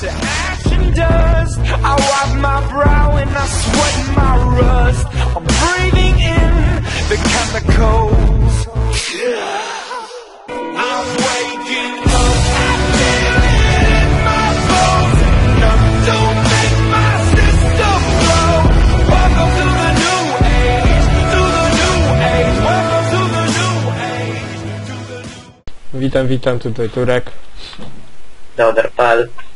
to ash and dust. I wipe my brow and I sweat my rust. I'm breathing in the chemicals. Yeah. I'm waking up. I feel it in my bones. Enough to make my system blow. Welcome to the new age. To the new age. Welcome to the new age. To the new Witam, witam, tutaj Turek. Teodor.pl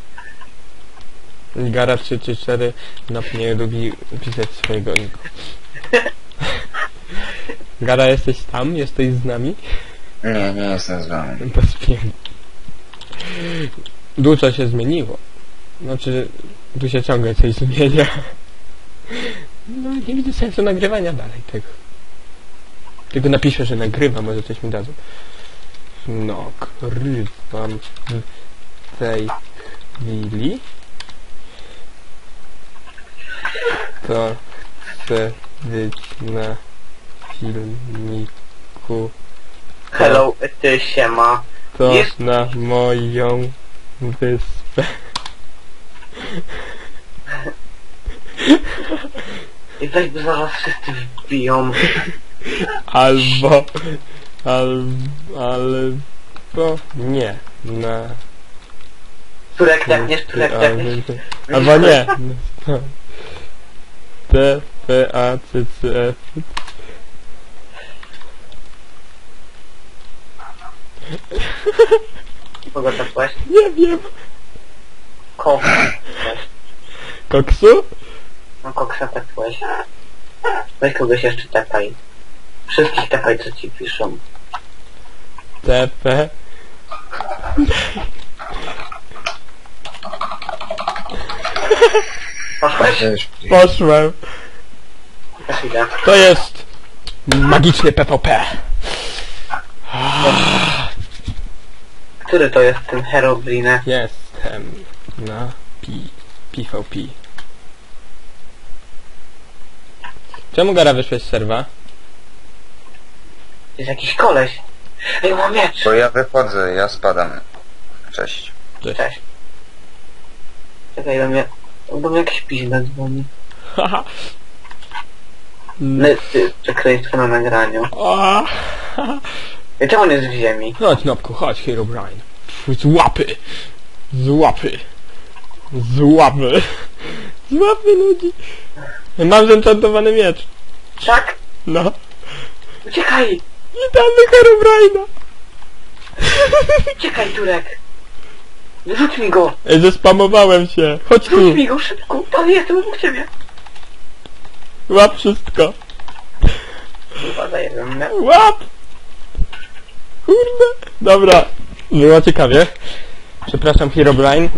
Gara 34 na nie lubi pisać swojego niku. Gara, jesteś tam? Jesteś z nami? Nie, nie jestem z wami. Piękna. Dużo się zmieniło. Znaczy, tu się ciągle coś zmienia. No nie widzę sensu nagrywania dalej tego. Tylko napiszę, że nagrywam, może coś mi dadzą. Nagrywam w tej chwili. To chcę być na filmiku. Hello, ty siema. To Jest- na moją wyspę. I weź, bo zaraz wszyscy wbiją. Albo... Al, albo... Nie. Na... Turek tepniesz, turek tepniesz. Albo nie. T, P, A, C, C, F. Kogo tepłeś? Nie wiem. Kogo? Koksu? No koksa tepłeś. Weź kogoś jeszcze tepaj. Wszystkich tepaj, co ci piszą. T, P. Poszłeś? Poszłem. To jest magiczny PvP. Który to jest ten Herobrine? Jestem na P, PvP. Czemu Gara wyszłeś z serwa? Jest jakiś koleś. Ej, mam miecz. Bo ja wychodzę, ja spadam. Cześć. Cześć. Cześć. Czekaj, do mnie... Do mnie jakiś pizda dzwoni. Haha. No, przekleństwo na nagraniu. A, I czemu on jest w ziemi? Chodź Nopku, chodź Hero Brian. Z łapy. Z łapy. Z łapy. Z łapy ludzi. Mam zenchantowany miecz. Tak? No. Uciekaj! Witamy Hero Briana. Uciekaj, Turek! Wyrzuć mi go! Ej, zespamowałem się. Chodź tu. Wyrzuć mi go szybko! Tam jestem obok ciebie! Łap wszystko. Chyba. Łap! Kurde. Dobra. Było ciekawie. Przepraszam Herobrine.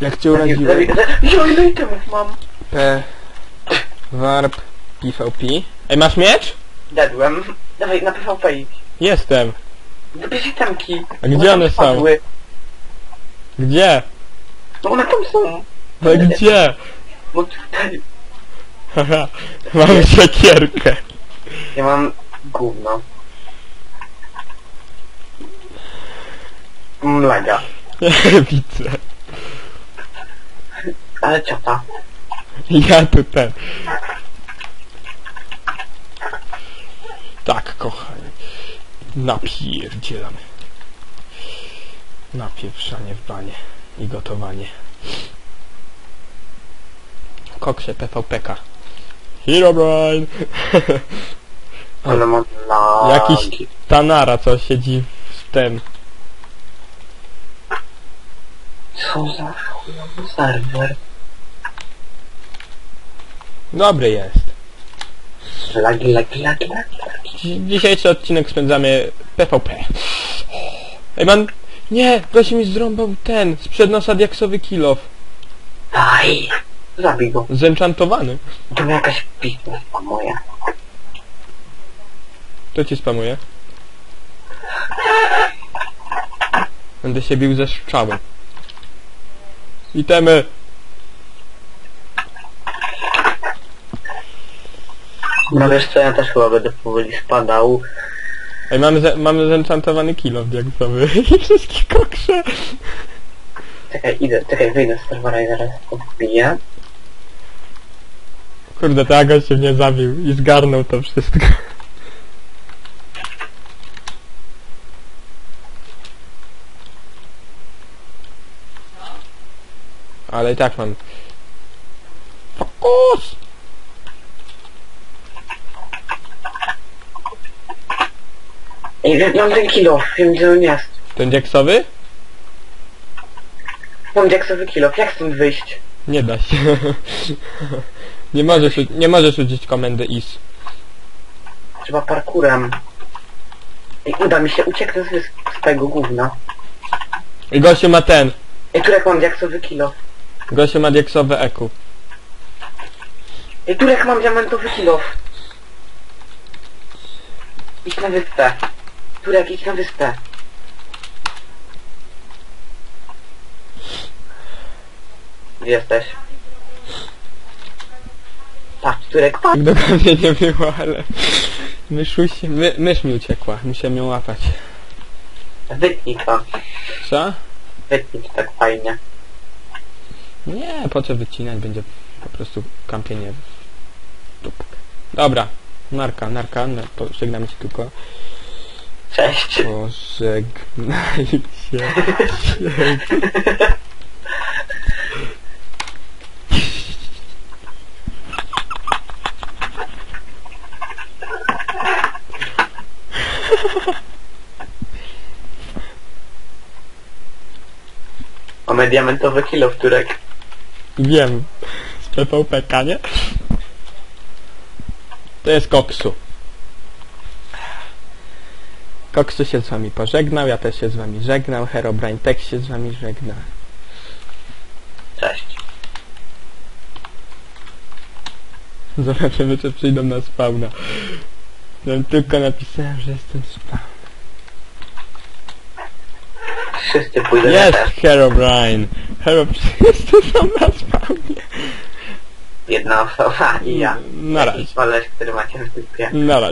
Jak cię uraziłem? Jo, ile itemów mam? P... Warp... PvP. Ej, masz miecz? Dedłem. Dawaj, na PvP idź. Jestem. Wybierz itemki. A gdzie one są? spadły. Gdzie? No one tam są. No gdzie? No tutaj. Haha. Mamy siekierkę. Ja mam gówno. Mlega. Widzę. Ale ciota. Ja tu ten. Tak, kochani. Napierdzielamy. Napieprzanie w banie i gotowanie. Koksie PvPK. Herobrine! Ale mam. Jakiś Tanara, co siedzi w tym. Co za chujowy serwer. Dobry jest. Lagi, lagi, lagi, lagi, Dzisiejszy odcinek spędzamy PvP. Ej man... Nie! Gość mi zrąbał ten, sprzed nosa diaksowy kilof. Daj. Zabij go. Zenchantowany. To była jakaś pizda moja. To ci spamuje. Będę się bił ze strzałem. Itemy! No wiesz co, ja też chyba będę powoli spadał. Ej, mamy, ze, mamy zenchantowany kilo diaksowy i wszystkie koksze. Czekaj, idę, czekaj, wyjdę z serwera i zaraz odbiję. Kurde, to Agos się mnie zabił i zgarnął to wszystko. Ale i tak mam. Fokus! Ej, wie- mam ten kilo, wiem gdzie on jest. Ten diaksowy? Mam diaksowy kilo, jak stąd wyjść? Nie da się. nie możesz, nie możesz użyć komendy is. Trzeba parkurem. Ej, uda mi się, ucieknę z, z tego gówna. I gościu ma ten. Ej, Turek mam diaksowy kilo. Gościu ma diaksowe eku. Ej, Turek mam diamentowy kilo. Idź na wyspę. Turek, na wyspę. Jesteś? Patrz, Turek, patrz. Dokładnie nie było, ale... Myszuś, my, mysz mi uciekła. Musiałem ją łapać. Wytnij to. Co? Wytnij to tak fajnie. Nie, po co wycinać? Będzie po prostu kampienie w dupkę. Dobra. Narka, narka, nar pożegnamy się tylko. Cześć. Pożegnaj się. Mamy diamentowy kilo, Turek. Wiem. Z PvPK, nie? To jest koksu. Koksu się z wami pożegnał, ja też się z wami żegnał, Herobrine też się z wami żegna. Cześć. Zobaczymy, czy przyjdą na spawna. Ja tylko napisałem, że jestem spawn. Wszyscy pójdą na Jest. Herobrine! Herobrine jestem sam na spawnie. Jedna osoba i ja. Na razie. Koleś, który macie w dupie. Na razie.